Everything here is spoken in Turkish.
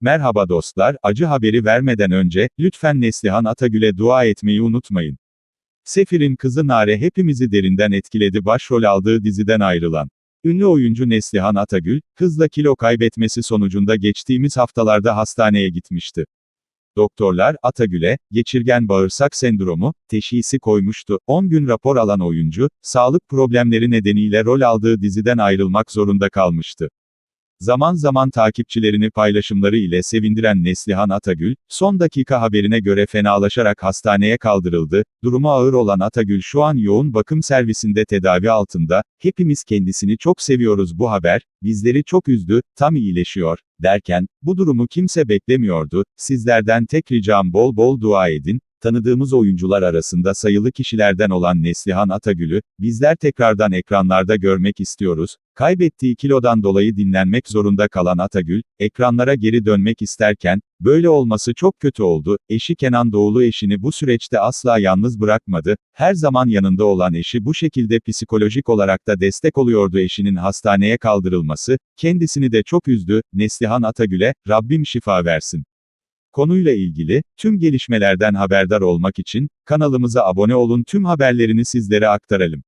Merhaba dostlar, acı haberi vermeden önce, lütfen Neslihan Atagül'e dua etmeyi unutmayın. Sefir'in kızı Nare hepimizi derinden etkiledi başrol aldığı diziden ayrılan. Ünlü oyuncu Neslihan Atagül, hızla kilo kaybetmesi sonucunda geçtiğimiz haftalarda hastaneye gitmişti. Doktorlar, Atagül'e, geçirgen bağırsak sendromu, teşhisi koymuştu. 10 gün rapor alan oyuncu, sağlık problemleri nedeniyle rol aldığı diziden ayrılmak zorunda kalmıştı. Zaman zaman takipçilerini paylaşımları ile sevindiren Neslihan Atagül, son dakika haberine göre fenalaşarak hastaneye kaldırıldı. Durumu ağır olan Atagül şu an yoğun bakım servisinde tedavi altında. Hepimiz kendisini çok seviyoruz bu haber, bizleri çok üzdü, tam iyileşiyor, derken, bu durumu kimse beklemiyordu. Sizlerden tek ricam bol bol dua edin. Tanıdığımız oyuncular arasında sayılı kişilerden olan Neslihan Atagül'ü, bizler tekrardan ekranlarda görmek istiyoruz. Kaybettiği kilodan dolayı dinlenmek zorunda kalan Atagül, ekranlara geri dönmek isterken, böyle olması çok kötü oldu. Eşi Kenan Doğulu eşini bu süreçte asla yalnız bırakmadı. Her zaman yanında olan eşi bu şekilde psikolojik olarak da destek oluyordu eşinin hastaneye kaldırılması, kendisini de çok üzdü. Neslihan Atagül'e, Rabbim şifa versin. Konuyla ilgili, tüm gelişmelerden haberdar olmak için, kanalımıza abone olun tüm haberlerini sizlere aktaralım.